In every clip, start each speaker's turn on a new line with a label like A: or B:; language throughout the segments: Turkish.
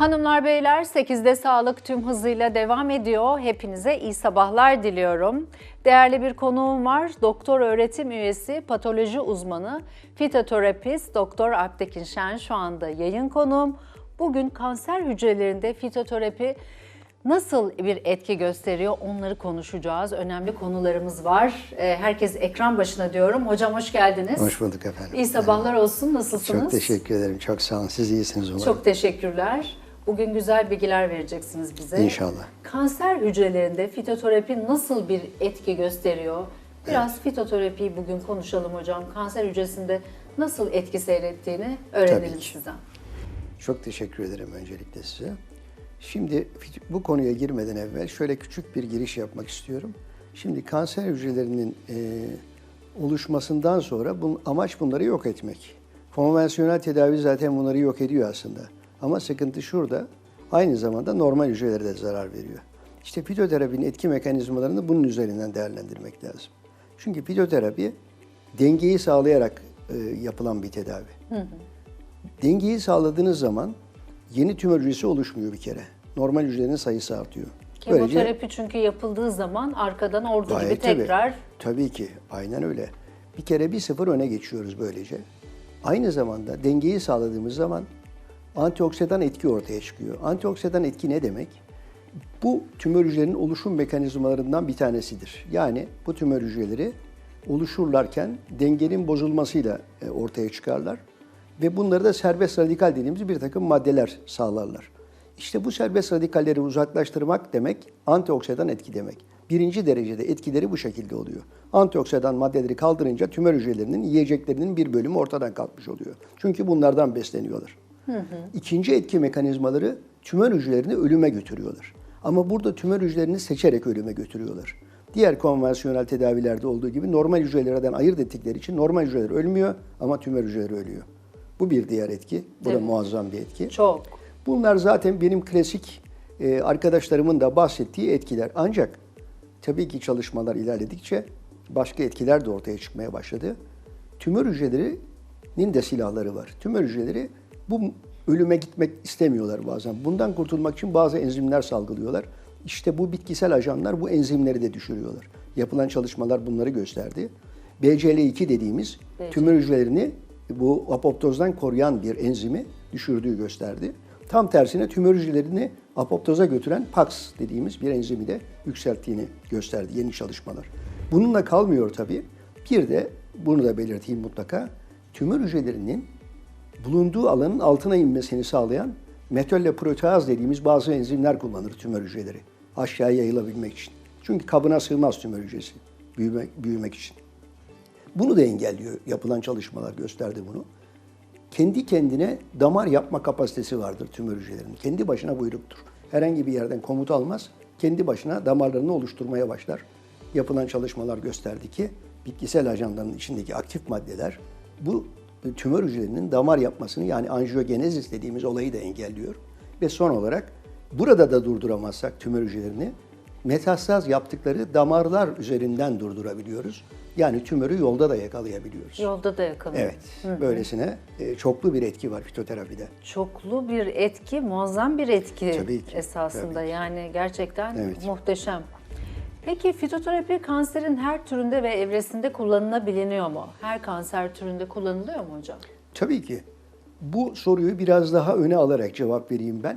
A: Hanımlar beyler 8'de sağlık tüm hızıyla devam ediyor. Hepinize iyi sabahlar diliyorum. Değerli bir konuğum var. Doktor öğretim üyesi, patoloji uzmanı, fitoterapist Doktor Alptekin Şen şu anda yayın konuğum. Bugün kanser hücrelerinde fitoterapi nasıl bir etki gösteriyor onları konuşacağız. Önemli konularımız var. Ee, Herkes ekran başına diyorum. Hocam hoş geldiniz.
B: Hoş bulduk efendim.
A: İyi sabahlar olsun. Nasılsınız?
B: Çok teşekkür ederim. Çok sağ olun. Siz iyisiniz umarım.
A: Çok teşekkürler. Bugün güzel bilgiler vereceksiniz bize.
B: İnşallah.
A: Kanser hücrelerinde fitoterapi nasıl bir etki gösteriyor? Biraz fitoterapiyi bugün konuşalım hocam. Kanser hücresinde nasıl etki seyrettiğini öğrenelim
B: Tabii ki.
A: sizden.
B: Çok teşekkür ederim öncelikle size. Şimdi bu konuya girmeden evvel şöyle küçük bir giriş yapmak istiyorum. Şimdi kanser hücrelerinin e, oluşmasından sonra bu, amaç bunları yok etmek. Konvansiyonel tedavi zaten bunları yok ediyor aslında. Ama sıkıntı şurada, aynı zamanda normal hücrelere de zarar veriyor. İşte fitoterapinin etki mekanizmalarını bunun üzerinden değerlendirmek lazım. Çünkü fitoterapi dengeyi sağlayarak e, yapılan bir tedavi. Dengeyi sağladığınız zaman yeni tümör hücresi oluşmuyor bir kere. Normal hücrelerin sayısı artıyor.
A: Kemoterapi çünkü yapıldığı zaman arkadan ordu gibi
B: Gayet tabii.
A: tekrar
B: Tabii ki, aynen öyle. Bir kere bir sıfır öne geçiyoruz böylece. Aynı zamanda dengeyi sağladığımız zaman antioksidan etki ortaya çıkıyor. Antioksidan etki ne demek? Bu tümör hücrelerinin oluşum mekanizmalarından bir tanesidir. Yani bu tümör hücreleri oluşurlarken dengenin bozulmasıyla e, ortaya çıkarlar. Ve bunları da serbest radikal dediğimiz bir takım maddeler sağlarlar. İşte bu serbest radikalleri uzaklaştırmak demek antioksidan etki demek. Birinci derecede etkileri bu şekilde oluyor. Antioksidan maddeleri kaldırınca tümör hücrelerinin yiyeceklerinin bir bölümü ortadan kalkmış oluyor. Çünkü bunlardan besleniyorlar. İkinci etki mekanizmaları tümör hücrelerini ölüme götürüyorlar. Ama burada tümör hücrelerini seçerek ölüme götürüyorlar. Diğer konvansiyonel tedavilerde olduğu gibi normal hücrelerden ayırt ettikleri için normal hücreler ölmüyor ama tümör hücreleri ölüyor. Bu bir diğer etki. Bu da
A: Evet.
B: muazzam bir etki.
A: çok.
B: Bunlar zaten benim klasik e, arkadaşlarımın da bahsettiği etkiler. Ancak tabii ki çalışmalar ilerledikçe başka etkiler de ortaya çıkmaya başladı. Tümör hücrelerinin de silahları var. Tümör hücreleri bu ölüme gitmek istemiyorlar bazen. Bundan kurtulmak için bazı enzimler salgılıyorlar. İşte bu bitkisel ajanlar bu enzimleri de düşürüyorlar. Yapılan çalışmalar bunları gösterdi. BCL2 dediğimiz tümör hücrelerini bu apoptozdan koruyan bir enzimi düşürdüğü gösterdi. Tam tersine tümör hücrelerini apoptoza götüren PAX dediğimiz bir enzimi de yükselttiğini gösterdi yeni çalışmalar. Bununla kalmıyor tabii. Bir de bunu da belirteyim mutlaka. Tümör hücrelerinin bulunduğu alanın altına inmesini sağlayan metolle proteaz dediğimiz bazı enzimler kullanır tümör hücreleri. Aşağıya yayılabilmek için. Çünkü kabına sığmaz tümör hücresi büyümek, büyümek için. Bunu da engelliyor. Yapılan çalışmalar gösterdi bunu. Kendi kendine damar yapma kapasitesi vardır tümör hücrelerinin. Kendi başına buyruktur. Herhangi bir yerden komut almaz. Kendi başına damarlarını oluşturmaya başlar. Yapılan çalışmalar gösterdi ki bitkisel ajanların içindeki aktif maddeler bu tümör hücrelerinin damar yapmasını yani anjiyogenezis dediğimiz olayı da engelliyor. Ve son olarak burada da durduramazsak tümör hücrelerini metastaz yaptıkları damarlar üzerinden durdurabiliyoruz. Yani tümörü yolda da yakalayabiliyoruz.
A: Yolda da yakalıyor.
B: Evet, böylesine e, çoklu bir etki var fitoterapide.
A: Çoklu bir etki, muazzam bir etki
B: Tabii ki,
A: esasında.
B: tabii ki.
A: Yani gerçekten
B: Evet.
A: muhteşem. Peki fitoterapi kanserin her türünde ve evresinde kullanılabiliyor mu? Her kanser türünde kullanılıyor mu hocam?
B: Tabii ki. Bu soruyu biraz daha öne alarak cevap vereyim ben.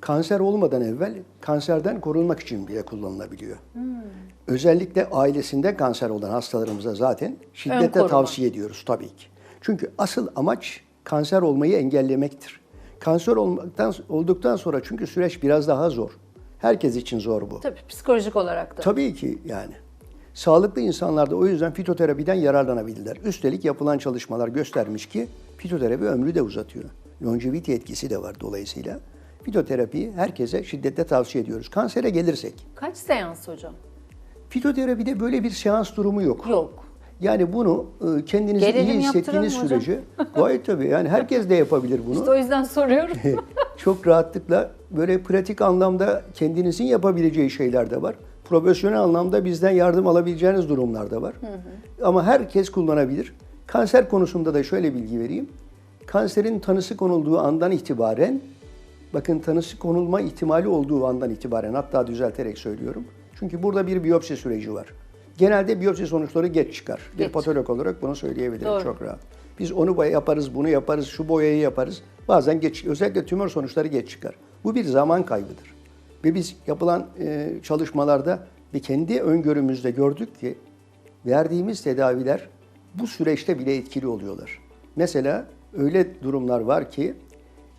B: Kanser olmadan evvel kanserden korunmak için bile kullanılabiliyor. Özellikle ailesinde kanser olan hastalarımıza zaten şiddetle tavsiye ediyoruz tabii ki. Çünkü asıl amaç kanser olmayı engellemektir. Kanser olmaktan olduktan sonra çünkü süreç biraz daha zor. Herkes için zor bu.
A: Tabii psikolojik olarak da.
B: Tabii ki yani. Sağlıklı insanlar da o yüzden fitoterapiden yararlanabilirler. Üstelik yapılan çalışmalar göstermiş ki fitoterapi ömrü de uzatıyor. Longevity etkisi de var dolayısıyla. Fitoterapiyi herkese şiddetle tavsiye ediyoruz. Kansere gelirsek,
A: Kaç seans hocam?
B: fitoterapide böyle bir seans durumu yok.
A: Yok.
B: Yani bunu e, kendinizi
A: Gelelim
B: iyi hissettiğiniz sürece gayet tabii yani herkes de yapabilir bunu.
A: İşte o yüzden soruyorum.
B: Çok rahatlıkla böyle pratik anlamda kendinizin yapabileceği şeyler de var. Profesyonel anlamda bizden yardım alabileceğiniz durumlar da var. Ama herkes kullanabilir. Kanser konusunda da şöyle bilgi vereyim. Kanserin tanısı konulduğu andan itibaren bakın tanısı konulma ihtimali olduğu andan itibaren hatta düzelterek söylüyorum. Çünkü burada bir biyopsi süreci var. Genelde biyopsi sonuçları geç çıkar. Bir
A: Geç.
B: patolog olarak bunu söyleyebilirim
A: Doğru.
B: çok rahat. Biz onu yaparız, bunu yaparız, şu boyayı yaparız. Bazen geç, özellikle tümör sonuçları geç çıkar. Bu bir zaman kaybıdır. Ve biz yapılan e, çalışmalarda ve kendi öngörümüzde gördük ki verdiğimiz tedaviler bu süreçte bile etkili oluyorlar. Mesela öyle durumlar var ki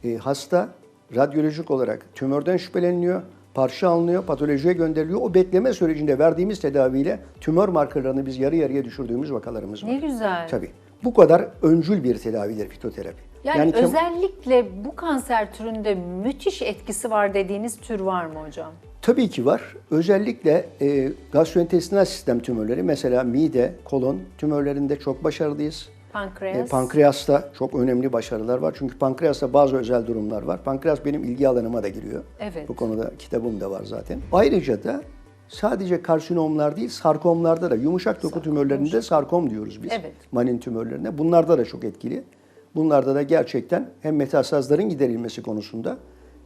B: e, hasta radyolojik olarak tümörden şüpheleniliyor, parça alınıyor, patolojiye gönderiliyor. O bekleme sürecinde verdiğimiz tedaviyle tümör markerlarını biz yarı yarıya düşürdüğümüz vakalarımız var.
A: Ne güzel.
B: Tabii. Bu kadar öncül bir tedavidir fitoterapi.
A: Yani,
B: kem-
A: özellikle bu kanser türünde müthiş etkisi var dediğiniz tür var mı hocam?
B: Tabii ki var. Özellikle e, gastrointestinal sistem tümörleri mesela mide, kolon tümörlerinde çok başarılıyız.
A: Pankreas.
B: E, pankreasta çok önemli başarılar var. Çünkü pankreasta bazı özel durumlar var. Pankreas benim ilgi alanıma da giriyor.
A: Evet.
B: Bu konuda kitabım da var zaten. Ayrıca da sadece karsinomlar değil, sarkomlarda da yumuşak doku tümörlerinde sarkom diyoruz biz.
A: Evet.
B: Manin tümörlerine. Bunlarda da çok etkili. Bunlarda da gerçekten hem metastazların giderilmesi konusunda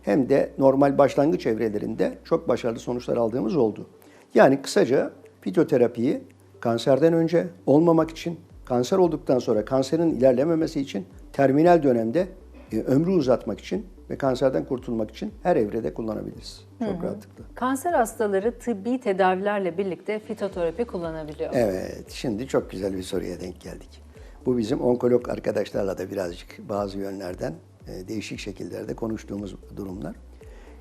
B: hem de normal başlangıç evrelerinde çok başarılı sonuçlar aldığımız oldu. Yani kısaca fitoterapiyi kanserden önce olmamak için, kanser olduktan sonra kanserin ilerlememesi için, terminal dönemde e, ömrü uzatmak için ve kanserden kurtulmak için her evrede kullanabiliriz. Çok rahatlıkla.
A: Kanser hastaları tıbbi tedavilerle birlikte fitoterapi kullanabiliyor.
B: Evet, şimdi çok güzel bir soruya denk geldik. Bu bizim onkolog arkadaşlarla da birazcık bazı yönlerden e, değişik şekillerde konuştuğumuz durumlar.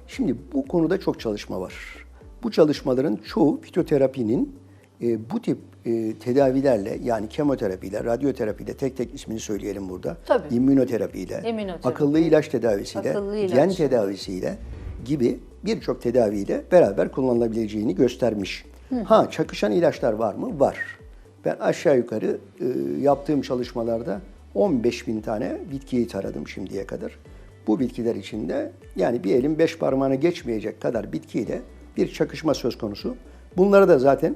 B: Şimdi bu konuda çok çalışma var. Bu çalışmaların çoğu fitoterapinin e, bu tip e, tedavilerle yani kemoterapiyle, radyoterapiyle tek tek ismini söyleyelim burada.
A: Tabii.
B: İmmünoterapiyle,
A: İmmünoterapi.
B: akıllı ilaç tedavisiyle,
A: Akıllı ilaç.
B: gen tedavisiyle gibi birçok tedaviyle beraber kullanılabileceğini göstermiş. Ha çakışan ilaçlar var mı? Var. Ben aşağı yukarı e, yaptığım çalışmalarda 15 bin tane bitkiyi taradım şimdiye kadar. Bu bitkiler içinde yani bir elin beş parmağına geçmeyecek kadar bitkiyle bir çakışma söz konusu. Bunları da zaten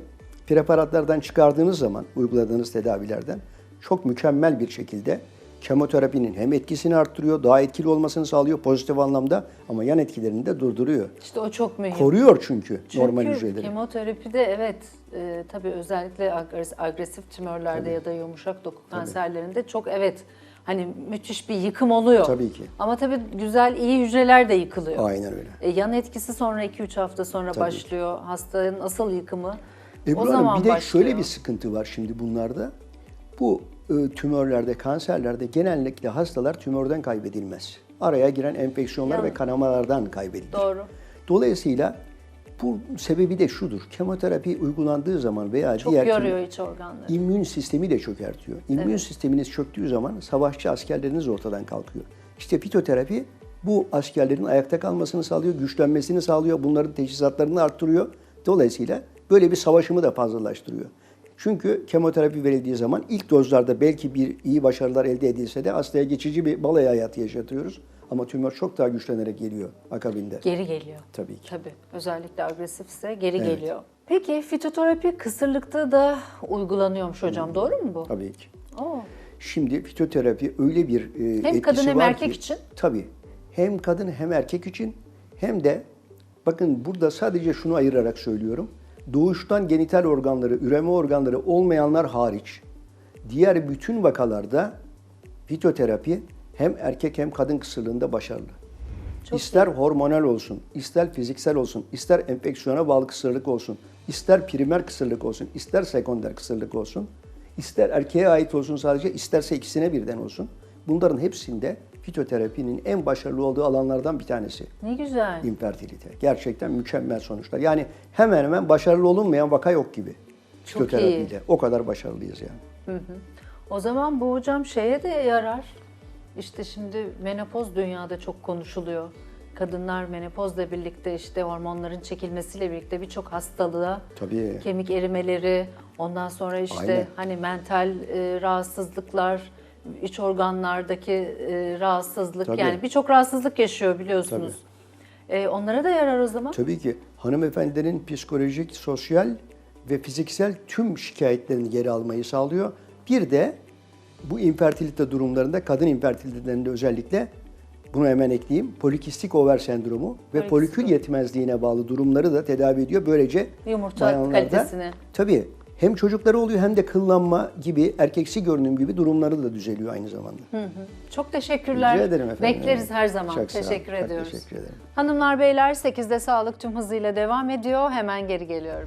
B: preparatlardan çıkardığınız zaman uyguladığınız tedavilerden çok mükemmel bir şekilde kemoterapinin hem etkisini arttırıyor, daha etkili olmasını sağlıyor pozitif anlamda ama yan etkilerini de durduruyor.
A: İşte o çok mühim.
B: Koruyor çünkü,
A: Çünkü
B: normal hücreleri.
A: kemoterapide evet e, tabii özellikle agres- agresif tümörlerde ya da yumuşak doku kanserlerinde çok evet hani müthiş bir yıkım oluyor.
B: Tabii ki.
A: Ama tabii güzel iyi hücreler de yıkılıyor.
B: Aynen öyle.
A: E, yan etkisi sonra 2-3 hafta sonra
B: Tabii
A: başlıyor. Hastanın asıl yıkımı
B: Ebru Hanım, bir de
A: başlıyor.
B: şöyle bir sıkıntı var şimdi bunlarda. Bu e, tümörlerde, kanserlerde genellikle hastalar tümörden kaybedilmez. Araya giren enfeksiyonlar
A: Yani.
B: ve kanamalardan kaybedilir.
A: Doğru.
B: Dolayısıyla bu sebebi de şudur. Kemoterapi uygulandığı zaman veya
A: Çok
B: diğer
A: yoruyor iç organları.
B: immün sistemi de çökertiyor. İmmün sisteminiz çöktüğü zaman savaşçı askerleriniz ortadan kalkıyor. İşte fitoterapi bu askerlerin ayakta kalmasını sağlıyor, güçlenmesini sağlıyor, bunların teçhizatlarını arttırıyor. Dolayısıyla böyle bir savaşımı da fazlalaştırıyor. Çünkü kemoterapi verildiği zaman ilk dozlarda belki bir iyi başarılar elde edilse de hastaya geçici bir balayı hayatı yaşatıyoruz. Ama tümör çok daha güçlenerek geliyor akabinde.
A: Geri geliyor.
B: Tabii ki.
A: Tabii. Özellikle agresifse geri geliyor. Peki fitoterapi kısırlıkta da uygulanıyormuş hocam. Doğru mu bu?
B: Tabii ki.
A: Oo.
B: Şimdi fitoterapi öyle bir e, etkisi
A: kadın hem
B: var
A: erkek
B: ki-
A: için?
B: Tabii. Hem kadın hem erkek için hem de bakın burada sadece şunu ayırarak söylüyorum. Doğuştan genital organları, üreme organları olmayanlar hariç diğer bütün vakalarda fitoterapi hem erkek hem kadın kısırlığında başarılı. ister hormonal olsun, ister fiziksel olsun, ister enfeksiyona bağlı kısırlık olsun, ister primer kısırlık olsun, ister sekonder kısırlık olsun, ister erkeğe ait olsun sadece, isterse ikisine birden olsun. Bunların hepsinde fitoterapinin en başarılı olduğu alanlardan bir tanesi.
A: Ne güzel.
B: İnfertilite. Gerçekten mükemmel sonuçlar. Yani hemen hemen başarılı olunmayan vaka yok gibi.
A: Çok
B: Fitoterapiyle. O kadar başarılıyız yani.
A: O zaman bu hocam şeye de yarar. İşte şimdi menopoz dünyada çok konuşuluyor. Kadınlar menopozla birlikte işte hormonların çekilmesiyle birlikte birçok hastalığa,
B: Tabii.
A: kemik erimeleri, ondan sonra işte
B: Aynen.
A: hani mental e, rahatsızlıklar, iç organlardaki e, rahatsızlık
B: Tabii.
A: yani birçok rahatsızlık yaşıyor biliyorsunuz. E, onlara da yarar o zaman.
B: Tabii ki hanımefendinin psikolojik, sosyal ve fiziksel tüm şikayetlerini geri almayı sağlıyor. Bir de bu infertilite durumlarında, kadın infertilitelerinde özellikle Bunu hemen ekleyeyim. Polikistik over sendromu ve polikül yetmezliğine bağlı durumları da tedavi ediyor. Böylece
A: Yumurta kalitesini.
B: Tabii hem çocukları oluyor hem de kıllanma gibi erkeksi görünüm gibi durumları da düzeliyor aynı zamanda.
A: Çok teşekkürler.
B: Rica ederim efendim.
A: Bekleriz her zaman.
B: Çok sağ
A: teşekkür
B: Çok
A: ediyoruz.
B: teşekkür ederim.
A: Hanımlar beyler 8'de sağlık tüm hızıyla devam ediyor. Hemen geri geliyorum.